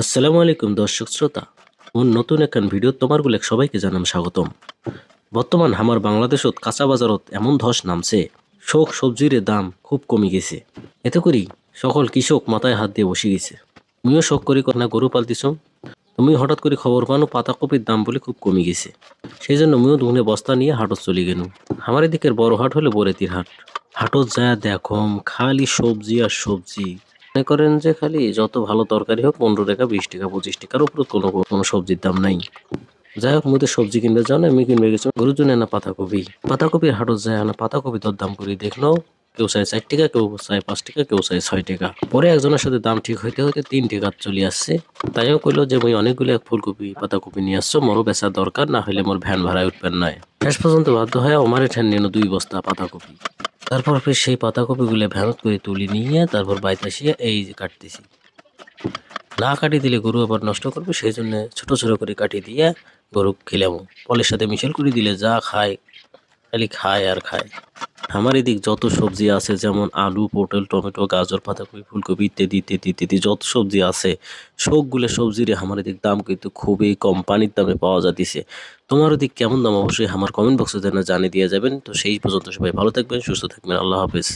আসসালামু আলাইকুম, দর্শক শ্রোতা। মোর নতুন একখান ভিডিও তোমার গুলেক সবাইকে জানাম স্বাগতম। বর্তমান আমার বাংলাদেশত কাঁচা বাজারত এমন ধস নামছে, শোক সবজির দাম খুব কমে গেছে। এতে করি সকল কৃষক মাথায় হাত দিয়ে বসে গেছে। তুমিও শোক করি না গরু পালতিছ? তুমি হঠাৎ করে খবর পানো পাতাকপির দাম বলে খুব কমে গেছে। সেই জন্য আমিও দুনে বস্তা নিয়ে হাটত চলে গেল আমার এদিকের বড় হাট হলে বরেতির হাট। হাটত যায় দেখম খালি সবজি আর সবজি। মনে করেন যে খালি যত ভালো তরকারি হোক পনেরো টাকা, বিশ টাকা, পঁচিশ টাকার উপর কোনো কোনো সবজির দাম নাই। যাই হোক তো সবজি কিনতে যাও না, আমি কিনবে গেছি গরুর জন্য না পাতাকপি। পাতাকপির হাটত যায় না পাতাকপি তোর দাম করি দেখল কেউ চাই চার টাকা, কেউ চায় পাঁচ টাকা, কেউ চায় ছয় টাকা। পরে একজনের সাথে দাম ঠিক হইতে হইতে তিন টাকা চলে আসছে। তাইও কইলো যে মুই অনেকগুলো ফুলকপি, পাতাকপি নিয়ে আসছো, মোরও বেচা দরকার, না হলে মোর ভ্যান ভাড়ায় উঠবেন নয় শেষ পর্যন্ত বাধ্য হয়ে আমার ঠ্যান নিল দুই বস্তা পাতাকপি। তারপর ফের সেই পাতাকপিগুলো ভ্যানত করে তুলে নিয়ে তারপর বাইতে আসিয়া এই যে কাটতেছি। না কাটিয়ে দিলে গরু আবার নষ্ট করবে, সেই জন্য ছোটো ছোটো করে কাটিয়ে দিয়ে গরু খেলাম। ফলের সাথে মিশেল করে দিলে যা খায়, খালি খায় আর খায়। আমার এদিক যত সবজি আছে, যেমন আলু, পটল, টমেটো, গাজর পাতাকপি ফুলকপি ইত্যাদি ইত্যাদি ইত্যাদি যত সবজি আছে, সবগুলো সবজির আমার এদিক দাম কিন্তু খুবই কম। পানির দামে পাওয়া যাতিছে তোমার ওদিক কেমন দাম? অবশ্যই আমার কমেন্ট বক্সে যেন জানিয়ে দিয়ে যাবেন। তো সেই পর্যন্ত সবাই ভালো থাকবেন, সুস্থ থাকবেন। আল্লাহ হাফেজ।